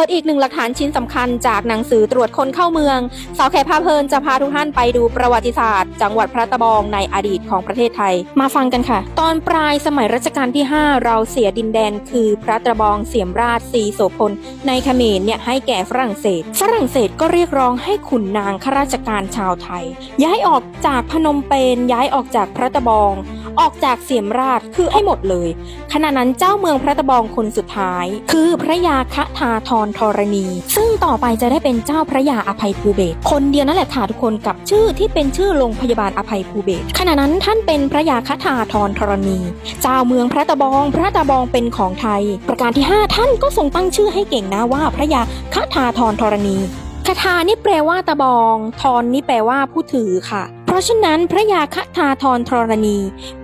ปิดอีกหนึ่งหลักฐานชิ้นสำคัญจากหนังสือตรวจคนเข้าเมือง สาวแขกพาเพลินจะพาทุกท่านไปดูประวัติศาสตร์ จังหวัดพระตะบองในอดีตของประเทศไทย มาฟังกันค่ะ ตอนปลายสมัยรัชกาลที่ 5 เราเสียดินแดน คือพระตะบองเสียมราชสีโสพลในเขมรเนี่ยให้แก่ฝรั่งเศส ฝรั่งเศสก็เรียกร้องให้ขุนนางข้าราชการชาวไทย ย้ายออกจากพนมเปญย้ายออกจากพระตะบอง ออกจากเสียมราชคือให้หมดเลย ขณะนั้นเจ้าเมืองพระตะบองคนสุดท้าย คือพระยาคะทาทรธรณี ซึ่งต่อไปจะได้เป็นเจ้าพระยาอภัยภูเบศคนเดียวนั่นแหละค่ะทุกคนกับชื่อที่เป็นชื่อโรงพยาบาลอภัยภูเบศขณะนั้นท่านเป็นพระยาคะทาทรธรณี เจ้าเมืองพระตะบอง พระตะบองเป็นของไทย ประการที่ 5 ท่านก็ทรงตั้งชื่อให้เก่งนะว่าพระยาคะทาทรธรณีคาถานี่แปลว่าตะบองทรนี่แปลว่าผู้ถือค่ะะฉะนั้นพระยาคทาทรธรณี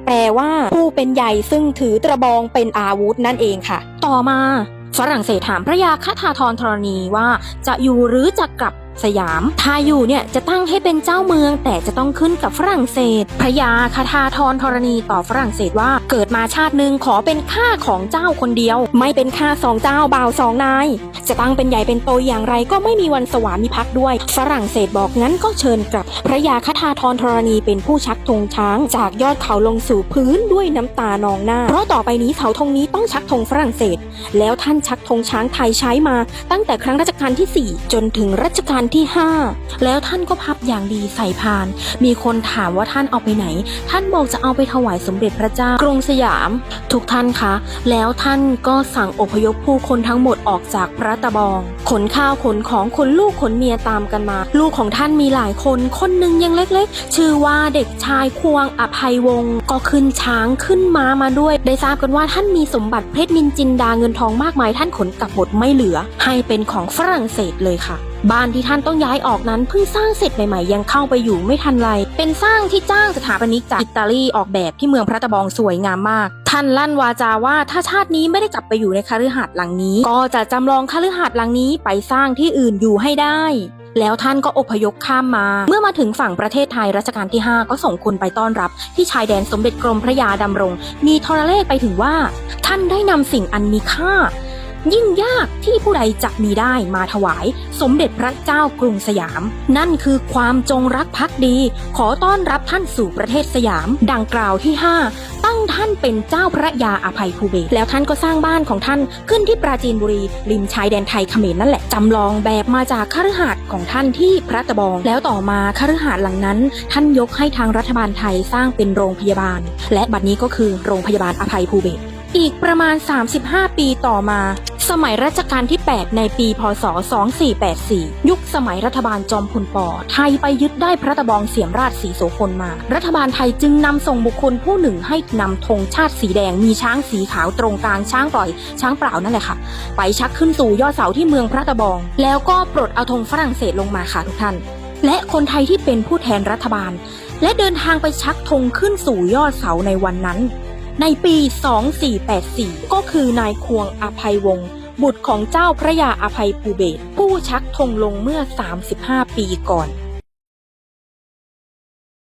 แปลว่าผู้เป็นใหญ่ซึ่งถือตะบองเป็นอาวุธนั่นเองค่ะ ต่อมาฝรั่งเศสถามพระยาคทาทรธรณีว่าจะอยู่หรือจะกลับ สยามถ้าอยู่เนี่ยจะตั้งให้เป็นเจ้าเมือง แต่จะต้องขึ้นกับฝรั่งเศส พระยาคทาทรธรณีต่อฝรั่งเศสว่า เกิดมาชาติหนึ่งขอเป็นข้าของเจ้าคนเดียว ไม่เป็นข้าสองเจ้าบ่าวสองนาย จะตั้งเป็นใหญ่เป็นโตอย่างไรก็ไม่มีวันสวามิภักดิ์ด้วย ฝรั่งเศสบอกงั้นก็เชิญกลับ พระยาคทาทรธรณีเป็นผู้ชักธงช้าง จากยอดเขาลงสู่พื้นด้วยน้ำตานองหน้า เพราะต่อไปนี้เสาธงนี้ต้องชักธงฝรั่งเศส แล้วท่านชักธงช้างไทยใช้มา ตั้งแต่ครั้งรัชกาลที่ 4 จนถึงรัชกาลที่ 5 แล้วท่านก็พับอย่างดีใส่พาน มีคนถามว่าท่านเอาไปไหน ท่านบอกจะเอาไปถวายสมเด็จพระเจ้ากรุงสยาม ทุกท่านคะ แล้วท่านก็สั่งอพยพผู้คนทั้งหมดออกจากพระตะบอง ขนข้าวขนของขนลูกขนเมียตามกันมา ลูกของท่านมีหลายคน คนหนึ่งยังเล็กๆ ชื่อว่าเด็กชายควงอภัยวงศ์ก็ขึ้นช้างขึ้นม้ามาด้วย ได้ทราบกันว่าท่านมีสมบัติเพชรนินจินดาเงินทองมากมายท่านขนกลับหมดไม่เหลือ ให้เป็นของฝรั่งเศสเลยค่ะบ้านที่ท่านต้องย้ายออกนั้นเพิ่งสร้างเสร็จใหม่ๆ ยังเข้าไปอยู่ไม่ทันไร เป็นสร้างที่จ้างสถาปนิกจากอิตาลีออกแบบที่เมืองพระตะบองสวยงามมาก ท่านลั่นวาจาว่าถ้าชาตินี้ไม่ได้กลับไปอยู่ในคฤหาสน์หลังนี้ ก็จะจำลองคฤหาสน์หลังนี้ไปสร้างที่อื่นอยู่ให้ได้แล้วท่านก็อพยพข้ามมา เมื่อมาถึงฝั่งประเทศไทยรัชกาลที่ 5 ก็ส่งคนไปต้อนรับ ที่ชายแดนสมเด็จกรมพระยาดำรง มีทรเลขไปถึงว่า ท่านได้นำสิ่งอันมีค่า ยิ่งยาก ที่ผู้ใดจะมีได้มาถวาย สมเด็จพระเจ้ากรุงสยาม นั่นคือความจงรักภักดี ขอต้อนรับท่านสู่ประเทศสยาม ดังกล่าวที่ 5 ตั้งท่านเป็นเจ้าพระยาอภัยภูเบศแล้วท่านก็สร้างบ้านของท่านขึ้นที่ปราจีนบุรี ริมชายแดนไทยเขมรนั่นแหละจำลองแบบมาจากคฤหาสน์ของท่านที่พระตะบอง แล้วต่อมาคฤหาสน์หลังนั้น ท่านยกให้ทางรัฐบาลไทยสร้างเป็นโรงพยาบาล และบัดนี้ก็คือโรงพยาบาลอภัยภูเบศอีกประมาณ 35 ปีต่อมา สมัยรัชกาลที่ 8 ในปีพศ 2484 ยุคสมัยรัฐบาลจอมพลปอไทยไปยึดได้พระตะบองเสียมราชสีโสพลมา รัฐบาลไทยจึงนำส่งบุคคลผู้หนึ่งให้นำธงชาติสีแดงมีช้างสีขาวตรงกลางช้างปล่อย ช้างเปล่านั่นแหละค่ะ ไปชักขึ้นสู่ยอดเสาที่เมืองพระตะบอง แล้วก็ปลดเอาธงฝรั่งเศสลงมาค่ะทุกท่าน และคนไทยที่เป็นผู้แทนรัฐบาล และเดินทางไปชักธงขึ้นสู่ยอดเสาในวันนั้น ในปี 2484 ก็คือนายควงอภัยวงศ์บุตรของเจ้าพระยาอภัยภูเบศผู้ชักธงลงเมื่อ 35 ปีก่อน